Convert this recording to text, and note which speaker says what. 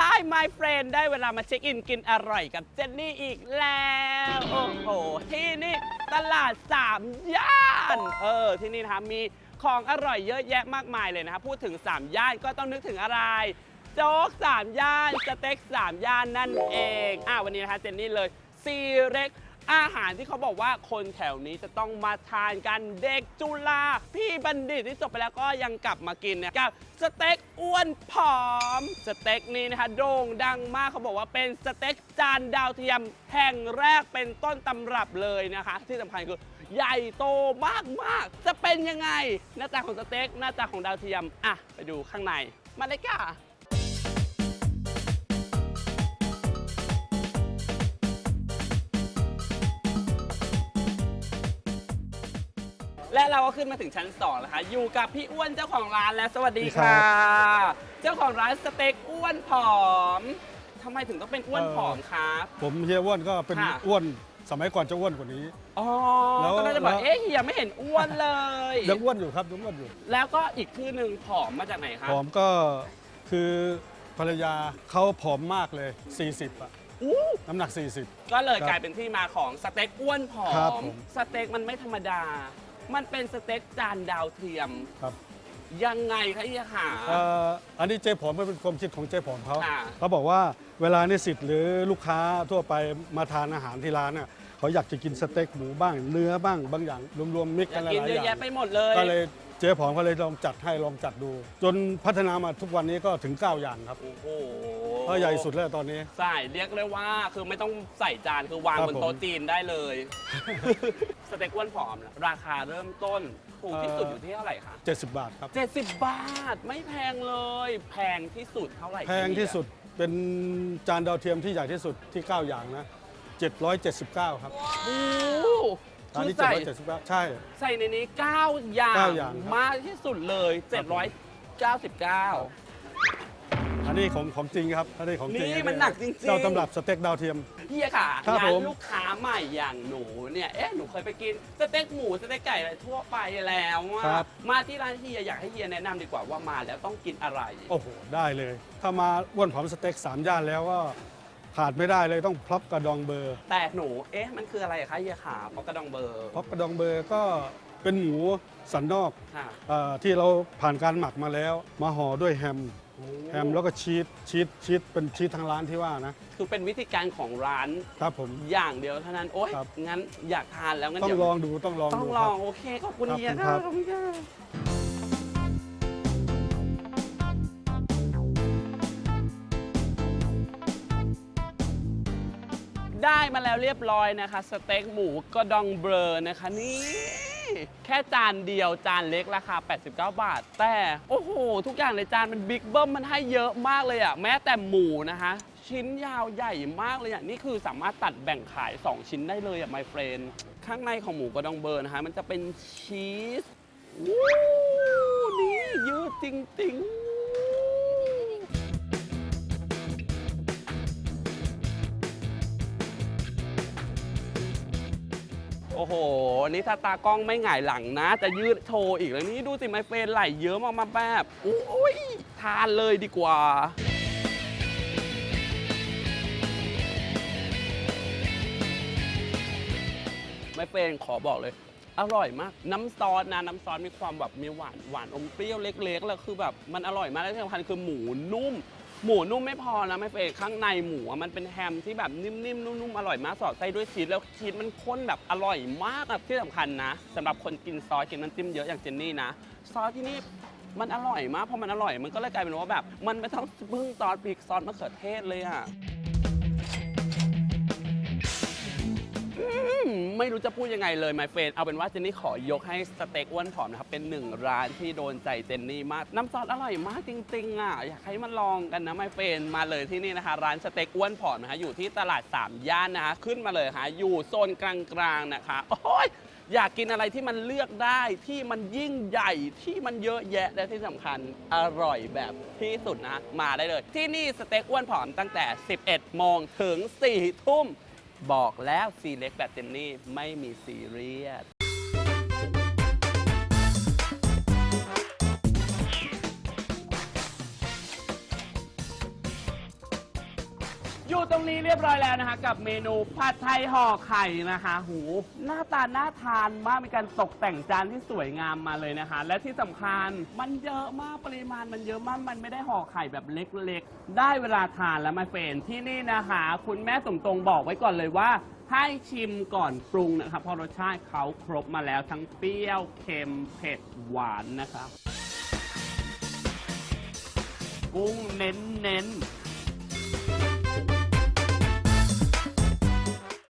Speaker 1: Hi my friend ได้เวลามาเช็คอินกินอร่อยกับเจนนี่อีกแล้ว โอ้โห ที่นี่ตลาดสามย่าน เออ ที่นี่นะคะมีของอร่อยเยอะแยะมากมายเลยนะครับ พูดถึง3ย่านก็ต้องนึกถึงอะไร โจ๊ก3ย่าน สเต็ก3ย่านนั่นเอง อ่าวันนี้นะคะเจนนี่เลยซีเร็ก อาหารที่เขาบอกว่าคนแถวนี้จะต้องมาทานกันเด็กจุฬาพี่บัณฑิตที่จบไปแล้วก็ยังกลับมากินเนี่ยกับสเต็กอ้วนผอม สเต็กนี้นะคะโด่งดังมากเขาบอกว่าเป็นสเต็กจานดาวเทียมแห่งแรกเป็นต้นตำรับเลยนะคะ ที่สำคัญคือใหญ่โตมากมากๆจะเป็นยังไง หน้าตาของสเต็กหน้าตาของดาวเทียม อะ ไปดูข้างใน มาเลยค่ะ และเราก็ขึ้นมาถึงชั้น2แล้วค่ะอยู่กับพี่อ้วนเจ้าของร้านแล้วสวัสดี
Speaker 2: สวัสดี
Speaker 1: ค่ะ
Speaker 2: ครับ
Speaker 1: เจ้าของร้านสเต็กอ้วนผอมทำไมถึงต้องเป็นอ้วนผอมครับ
Speaker 2: ผมเฮียอ้วนก็เป็น
Speaker 1: ค่ะ
Speaker 2: อ้วนสมัยก่อนจะอ้วนกว่านี้
Speaker 1: อ๋อ
Speaker 2: แล้ว
Speaker 1: ก็น่าจะบอก
Speaker 2: แล้ว
Speaker 1: เอ๊ะเฮียไม่เห็นอ้วนเลย
Speaker 2: ยังอ้วนอยู่ครับยังอ้วนอยู่
Speaker 1: แล้วก็อีกชื่อหนึ่งผอมมาจากไหนครับ
Speaker 2: ผอมก็คือภรรยาเขาผอมมากเลย 40อะ
Speaker 1: อู้
Speaker 2: น้ำหนัก 40
Speaker 1: ก็เลย
Speaker 2: ครับ
Speaker 1: กลายเป็นที่มาของสเต็กอ้วนผอ
Speaker 2: ครับ
Speaker 1: ม
Speaker 2: ผม
Speaker 1: สเต็กมันไม่ธรรมดา มันเป็นสเต็กจานดาวเทียม
Speaker 2: ครับ
Speaker 1: ยังไงคะเฮียขา
Speaker 2: เอ่ออันนี้เจ๊ผอมเป็นความคิดของเจ๊ผอมเขา
Speaker 1: ค่ะ
Speaker 2: เขาบอกว่าเวลานิสิตหรือลูกค้าทั่วไปมาทานอาหารที่ร้านน่ะเขาอยากจะกินสเต็กหมูบ้างเนื้อบ้างบางอย่างรวมๆมิก
Speaker 1: อ
Speaker 2: กั
Speaker 1: ยานก
Speaker 2: ห
Speaker 1: กิน
Speaker 2: ลาย
Speaker 1: เย
Speaker 2: ๆ
Speaker 1: อะ
Speaker 2: อย่า
Speaker 1: แยะ
Speaker 2: ง
Speaker 1: ไปหมดเลย
Speaker 2: ก็เลย เจ๊ผอมก็เลยลองจัดให้ลองจัดดู จนพัฒนามาทุกวันนี้ก็ถึง 9 อย่างครับ
Speaker 1: โอ้โห
Speaker 2: ก็ใหญ่สุดแล้วตอนนี้
Speaker 1: ใช่เรียกเลยว่าคือไม่ต้องใส่จานคือวาง
Speaker 2: ครับ
Speaker 1: บน
Speaker 2: ผม
Speaker 1: โต๊ะจีนได้เลย สเต็กอ้วนผอมนะราคาเริ่มต้นถูกที่สุดอยู่ที่เท่าไหร่คะ
Speaker 2: 70 บาทครับ
Speaker 1: 70 บาทไม่แพงเลย แพงที่สุดเท่าไหร่
Speaker 2: แพงที่สุดเป็นจานดาวเทียมที่ใหญ่ที่สุดที่ 9 อย่างนะ779 ครับ
Speaker 1: โอ้โห
Speaker 2: ตอน
Speaker 1: คือ
Speaker 2: นี้
Speaker 1: ใส่
Speaker 2: 779ใช่
Speaker 1: ใส่ในนี้ 9 อย่าง
Speaker 2: เก้าอย่างครับ
Speaker 1: มากที่สุดเลย 799
Speaker 2: อันนี้ของของจริงครับอันนี้ของจริง
Speaker 1: นี่มันหนักจริงๆ
Speaker 2: เจ้าตำรับสเต็กดาวเทียม
Speaker 1: เฮียค่ะ
Speaker 2: ครับ
Speaker 1: งาน
Speaker 2: ผม
Speaker 1: ลูกค้าใหม่อย่างหนูเนี่ยเอ๊ะหนูเคยไปกินสเต็กหมูสเต็กไก่อะไรทั่วไปแล้วอะ
Speaker 2: ครับ
Speaker 1: มาที่ร้านเฮียอยากให้เฮียแนะนำดีกว่าว่ามาแล้วต้องกินอะไร
Speaker 2: โอ้โห ได้เลย ถ้ามาอ้วนผอมสเต็ก3ย่านแล้วก็ ขาดไม่ได้เลยต้องพลับกระดองเบอร์
Speaker 1: แต่หนู เอ๊ะ มันคืออะไรคะเฮียขาเพราะกระดองเบอร์
Speaker 2: พลับกระดองเบอร์ก็เป็นหมูสันนอก
Speaker 1: ค่ะ
Speaker 2: เออที่เราผ่านการหมักมาแล้ว มาห่อด้วยแฮม แฮมแล้วก็ชีสชีสชีสเป็นชีสทางร้านที่ว่านะ
Speaker 1: คือเป็นวิธีการของร้าน
Speaker 2: ครับผม
Speaker 1: อย่างเดียวเท่านั้น โอ๊ย
Speaker 2: ครับ
Speaker 1: งั้นอยากทานแล้วงั้น
Speaker 2: ต้อง
Speaker 1: เดี๋ยว
Speaker 2: ลองดูต้องลอง
Speaker 1: ต้อง
Speaker 2: ดู
Speaker 1: ล
Speaker 2: ค
Speaker 1: อ
Speaker 2: รั
Speaker 1: ง
Speaker 2: บ
Speaker 1: โอเค ขอบคุณ
Speaker 2: ครับ
Speaker 1: เฮีย
Speaker 2: ค
Speaker 1: ค่ะ
Speaker 2: รับ
Speaker 1: ขอบคุณค่ะ ได้มาแล้วเรียบร้อยนะคะ สเต็กหมูกระดองเบลอนะคะ นี่ แค่จานเดียวจานเล็กราคา 89 บาท แต่ โอ้โห ทุกอย่างในจานมันบิ๊กเบิ้มมันให้เยอะมากเลยอะแม้แต่หมูนะคะ ชิ้นยาวใหญ่มากเลยอะนี่คือสามารถตัดแบ่งขาย 2 ชิ้นได้เลยอะ my friend ข้างในของหมูกระดองเบอร์นะคะ มันจะเป็นชีสวู้นี่ยืดจริงๆ โอ้โห นี่ถ้าตากล้องไม่หงายหลังนะ จะยืดโชว์อีกแล้วนี่ดูสิไมเฟรนไหลเยอะมากมาแบบโอ้ยทานเลยดีกว่า ไมเฟรนขอบอกเลยอร่อยมาก น้ำซอสนะ น้ำซอสมีความแบบมีหวานหวานอมเปรี้ยวเล็ก ๆ แล้วคือแบบมันอร่อยมากและที่สำคัญคือหมูนุ่ม หมูนุ่มไม่พอนะไม่เฟรนข้างในหมูอะมันเป็นแฮมที่แบบนิ่มๆนุ่มๆอร่อยมากสอดไส้ด้วยชีสแล้วชีสมันข้นแบบอร่อยมากแบบที่สำคัญนะสำหรับคนกินซอสกินน้ำจิ้มเยอะอย่างเจนนี่นะซอสที่นี่มันอร่อยมากพอมันอร่อยมันก็เลยกลายเป็นว่าแบบ มันไม่ต้องพึ่งซอสพริกซอสมะเขือเทศเลยอะ ไม่รู้จะพูดยังไงเลยไมเฟนเอาเป็นว่าเจนนี่ขอยกให้สเต็กอ้วนผอมนะครับเป็นหนึ่งร้านที่โดนใจเจนนี่มาก น้ำซอสอร่อยมากจริงๆอะอยากให้มาลองกันนะไมเฟนมาเลยที่นี่นะคะ ร้านสเต็กอ้วนผอมนะคะอยู่ที่ตลาด3ย่านนะคะขึ้นมาเลยค่ะอยู่โซนกลางๆนะคะโอ้ยอยากกินอะไรที่มันเลือกได้ที่มันยิ่งใหญ่ที่มันเยอะแยะและที่สำคัญอร่อยแบบที่สุดนะมาได้เลย ที่นี่สเต็กอ้วนผอมตั้งแต่ 11 โมงถึง 4 ทุ่ม บอกแล้วซีเล็กแบบเจนนี่ไม่มีซีเรียส อยู่ตรงนี้เรียบร้อยแล้วนะคะ กับเมนูผัดไทยห่อไข่นะคะหูหน้าตาน่าทานมากมีการตกแต่งจานที่สวยงามมาเลยนะคะ และที่สำคัญมันเยอะมากปริมาณมันเยอะมากมันไม่ได้ห่อไข่แบบเล็กๆ ได้เวลาทานแล้วมาเฟรนที่นี่นะคะ คุณแม่สมตรงบอกไว้ก่อนเลยว่า ให้ชิมก่อนปรุงนะครับเพราะรสชาติเขาครบมาแล้วทั้งเปรี้ยวเค็มเผ็ดหวานนะครับ กุ้งเน้นเน้นๆ